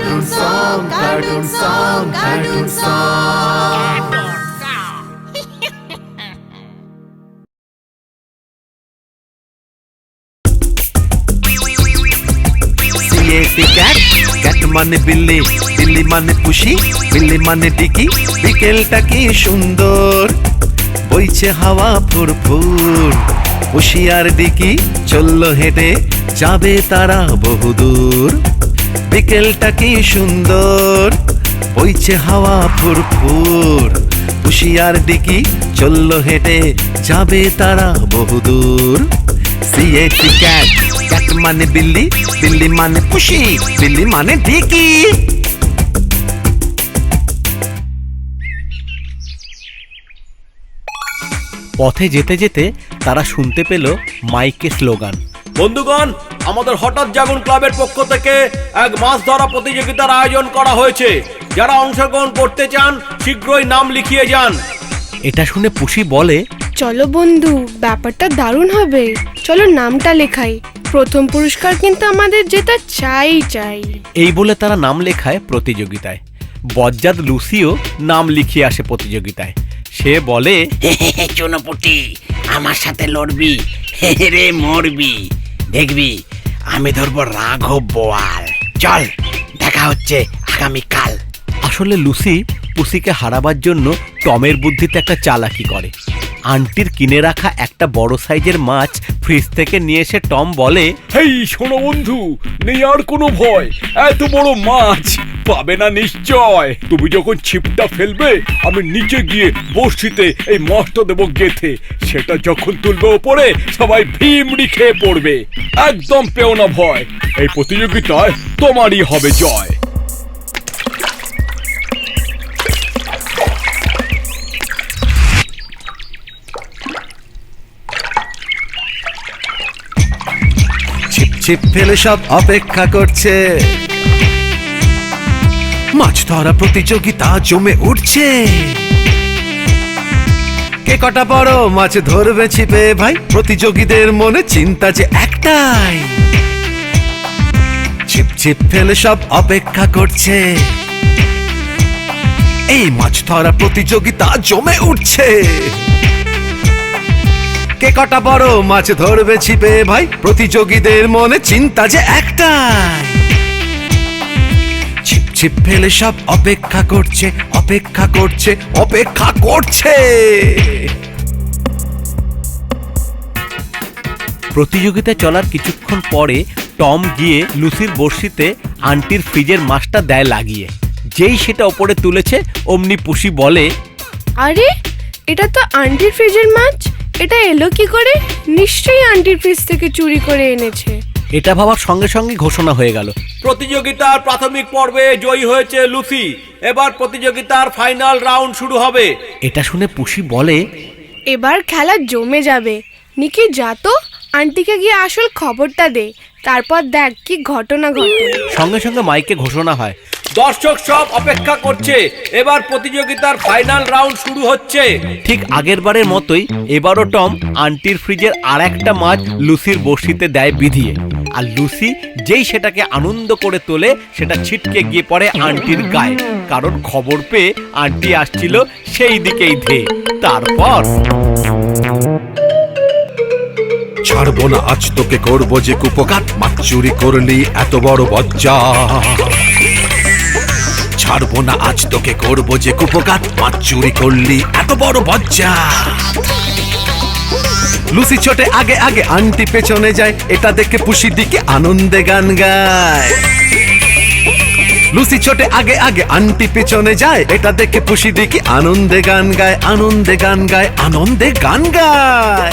cartoon song, cartoon song, cartoon song. মানে বিল্লি বিল্লি মানে পুষি বিল্লি মানে ডিকি বিকেলটা কি সুন্দর বইছে হাওয়া ফুরফুর আর ডিকি চলল হেঁটে যাবে তারা বহুদূর বিকেলটা কি সুন্দর? বইছে হাওয়া ফুরফুর। আর ডিকি চলল হেঁটে, যাবে তারা বহুদূর। সিএটি ক্যাট ক্যাট মানে বিল্লি বিল্লি মানে পুষি, বিল্লি মানে পথে যেতে যেতে তারা শুনতে পেল মাইকে স্লোগান। বন্ধুগণ আমাদের হঠাৎ জাগুন ক্লাবের পক্ষ থেকে এক মাছ ধরা প্রতিযোগিতার আয়োজন করা হয়েছে। যারা অংশগ্রহণ করতে চান শীঘ্রই নাম লিখিয়ে যান। এটা শুনে পুষি বলে চলো বন্ধু ব্যাপারটা দারুণ হবে। চলো নামটা লেখাই। প্রথম পুরস্কার কিন্তু আমাদের যেটা চাই চাই। এই বলে তারা নাম লেখায় প্রতিযোগিতায়। বজ্জাত লুসিও নাম লিখিয়ে আসে প্রতিযোগিতায়। সে বলে চুনোপুটি আমার সাথে লড়বি। রে মরবি। দেখবি আমি ধরবো রাঘব বোয়াল। চল দেখা হচ্ছে আগামীকাল। আসলে লুসি পুসিকে হারাবার জন্য টমের বুদ্ধিতে একটা চালাকি করে। আন্টির কিনে রাখা একটা বড় সাইজের মাছ ফ্রিজ থেকে নিয়ে এসে টম বলে হেই শোনো বন্ধু নেই আর কোনো ভয় এত বড় মাছ পাবে না নিশ্চয়। তুমি যখন ছিপটা ফেলবে, আমি নিচে গিয়ে বড়শিতে এই মাছটা দেবো গেথে। সেটা যখন তুলবে ওপরে, সবাই ভিমড়ি খেয়ে পড়বে। একদম পেও না ভয়। এই প্রতিযোগিতায় তোমারই হবে জয়। ছিপ ছিপ ফেলে সব অপেক্ষা করছে। ধরা প্রতিযোগিতা জমে উঠছে। কে কটা বড় মাছ ধরবে ছিপে ভাই? প্রতিযোগীদের মনে চিন্তা যে একটাই। ছিপ ছিপ ফেলে সব অপেক্ষা করছে। এই মাছ ধরা প্রতিযোগিতা জমে উঠছে। কে কটা বড় মাছ ধরবে ছিপে ভাই? প্রতিযোগীদের মনে চিন্তা যে একটাই। ছিপ ফেলে সব অপেক্ষা করছে অপেক্ষা করছে অপেক্ষা করছে। প্রতিযোগিতা চলার কিছুক্ষণ পরে টম গিয়ে লুসির বড়শিতে আন্টির ফ্রিজের মাছটা দেয় লাগিয়ে। যেই সেটা ওপরে তুলেছে অমনি পুষি বলে আরে এটা তো আন্টির ফ্রিজের মাছ? এটা এলো কি করে? নিশ্চয়ই আন্টির ফ্রিজ থেকে চুরি করে এনেছে। এটা ভাবার সঙ্গে সঙ্গে ঘোষণা হয়ে গেল। প্রতিযোগিতার প্রাথমিক পর্বে জয়ী হয়েছে লুসি। এবার প্রতিযোগিতার ফাইনাল রাউন্ড শুরু হবে। এটা শুনে পুষি বলে এবার খেলা জমে যাবে। নিকি যা তো। আন্টিকে গিয়ে আসল খবরটা দে। তারপর দেখ কি ঘটনা ঘটে। সঙ্গে সঙ্গে মাইকে ঘোষণা হয় দর্শক সব অপেক্ষা করছে। এবার প্রতিযোগিতার ফাইনাল রাউন্ড শুরু হচ্ছে। ঠিক আগের বারের মতোই এবারও টম আন্টির ফ্রিজের আর একটা মাছ লুসির বড়শিতে দেয় বিধিয়ে। আর লুসি যেই সেটাকে আনন্দ করে তোলে সেটা ছিটকে গিয়ে পড়ে আন্টির গায়ে। কারণ খবর পেয়ে আন্টি আসছিল সেই দিকেই ধে তারপর ছাড়বো না আজ তোকে করব যে কুপকাত মাছ চুরি করলি এত বড় বজ্জা। ছাড়বো না, আজ তোকে করব যে কুপকাত। মাছ চুরি করলি, এত বড় বজ্জা। লুসি ছোটে আগে আগে আন্টি পেছনে যায়, এটা দেখে পুষি দিকে আনন্দে গান গায়। লুসি ছোটে আগে আগে আন্টি পেছনে যায়, এটা দেখে পুষি দিকে আনন্দে গান গায়, আনন্দে গান গায়, আনন্দে গান গায়।